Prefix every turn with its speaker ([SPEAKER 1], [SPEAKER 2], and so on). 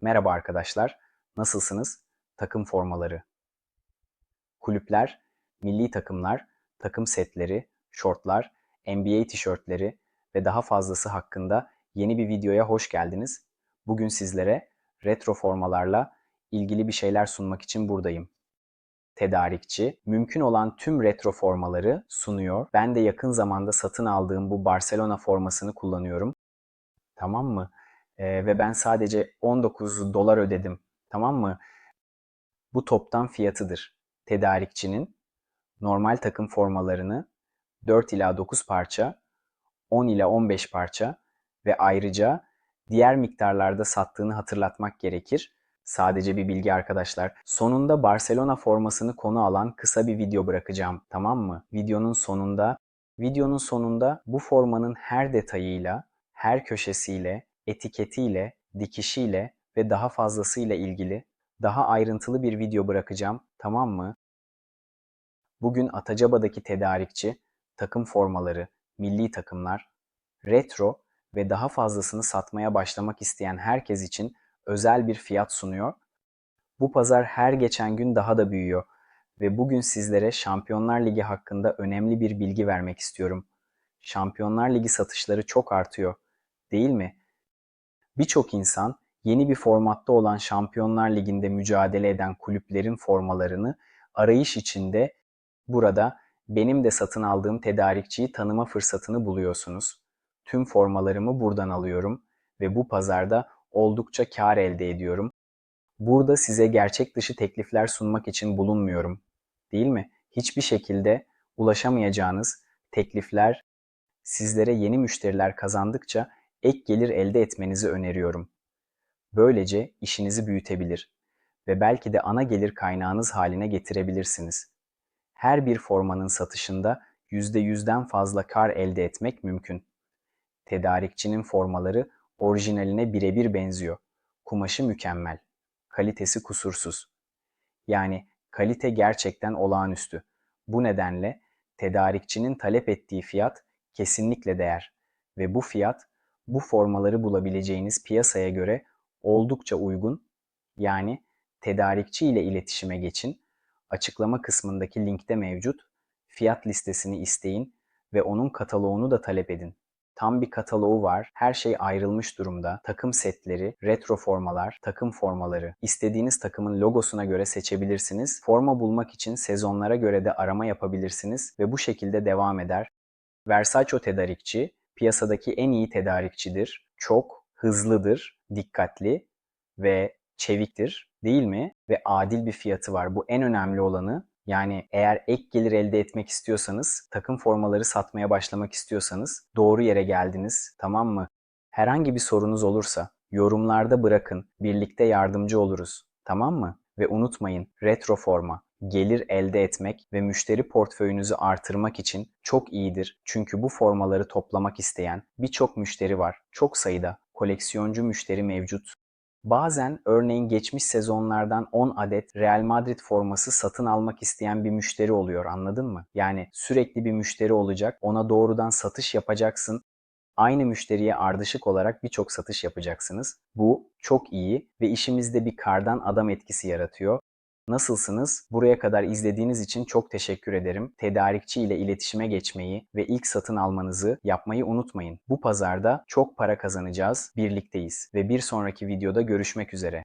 [SPEAKER 1] Merhaba arkadaşlar, nasılsınız? Takım formaları. Kulüpler, milli takımlar, takım setleri, şortlar, NBA tişörtleri ve daha fazlası hakkında yeni bir videoya hoş geldiniz. Bugün sizlere retro formalarla ilgili bir şeyler sunmak için buradayım. Tedarikçi, mümkün olan tüm retro formaları sunuyor. Ben de yakın zamanda satın aldığım bu Barcelona formasını kullanıyorum. Tamam mı? Ee, ve ben sadece 19 dolar ödedim. Tamam mı? Bu toptan fiyatıdır. Tedarikçinin normal takım formalarını 4 ila 9 parça, 10 ila 15 parça ve ayrıca diğer miktarlarda sattığını hatırlatmak gerekir. Sadece bir bilgi arkadaşlar. Sonunda Barcelona formasını konu alan kısa bir video bırakacağım. Tamam mı? Videonun sonunda videonun sonunda bu formanın her detayıyla, her köşesiyle, etiketiyle, dikişiyle ve daha fazlasıyla ilgili daha ayrıntılı bir video bırakacağım. Tamam mı? Bugün Atacaba'daki tedarikçi takım formaları, milli takımlar, retro ve daha fazlasını satmaya başlamak isteyen herkes için özel bir fiyat sunuyor. Bu pazar her geçen gün daha da büyüyor ve bugün sizlere Şampiyonlar Ligi hakkında önemli bir bilgi vermek istiyorum. Şampiyonlar Ligi satışları çok artıyor, değil mi? Birçok insan yeni bir formatta olan Şampiyonlar Ligi'nde mücadele eden kulüplerin formalarını arayış içinde burada benim de satın aldığım tedarikçiyi tanıma fırsatını buluyorsunuz. Tüm formalarımı buradan alıyorum ve bu pazarda oldukça kar elde ediyorum. Burada size gerçek dışı teklifler sunmak için bulunmuyorum. Değil mi? Hiçbir şekilde ulaşamayacağınız teklifler sizlere yeni müşteriler kazandıkça ek gelir elde etmenizi öneriyorum. Böylece işinizi büyütebilir ve belki de ana gelir kaynağınız haline getirebilirsiniz. Her bir formanın satışında %100'den fazla kar elde etmek mümkün. Tedarikçinin formaları orijinaline birebir benziyor. Kumaşı mükemmel. Kalitesi kusursuz. Yani kalite gerçekten olağanüstü. Bu nedenle tedarikçinin talep ettiği fiyat kesinlikle değer ve bu fiyat bu formaları bulabileceğiniz piyasaya göre oldukça uygun. Yani tedarikçi ile iletişime geçin. Açıklama kısmındaki linkte mevcut. Fiyat listesini isteyin ve onun kataloğunu da talep edin. Tam bir kataloğu var. Her şey ayrılmış durumda. Takım setleri, retro formalar, takım formaları. İstediğiniz takımın logosuna göre seçebilirsiniz. Forma bulmak için sezonlara göre de arama yapabilirsiniz ve bu şekilde devam eder. Versace tedarikçi piyasadaki en iyi tedarikçidir. Çok hızlıdır, dikkatli ve çeviktir değil mi? Ve adil bir fiyatı var. Bu en önemli olanı. Yani eğer ek gelir elde etmek istiyorsanız, takım formaları satmaya başlamak istiyorsanız doğru yere geldiniz. Tamam mı? Herhangi bir sorunuz olursa yorumlarda bırakın. Birlikte yardımcı oluruz. Tamam mı? Ve unutmayın retro forma gelir elde etmek ve müşteri portföyünüzü artırmak için çok iyidir. Çünkü bu formaları toplamak isteyen birçok müşteri var. Çok sayıda koleksiyoncu müşteri mevcut. Bazen örneğin geçmiş sezonlardan 10 adet Real Madrid forması satın almak isteyen bir müşteri oluyor anladın mı? Yani sürekli bir müşteri olacak, ona doğrudan satış yapacaksın. Aynı müşteriye ardışık olarak birçok satış yapacaksınız. Bu çok iyi ve işimizde bir kardan adam etkisi yaratıyor. Nasılsınız? Buraya kadar izlediğiniz için çok teşekkür ederim. Tedarikçi ile iletişime geçmeyi ve ilk satın almanızı yapmayı unutmayın. Bu pazarda çok para kazanacağız, birlikteyiz ve bir sonraki videoda görüşmek üzere.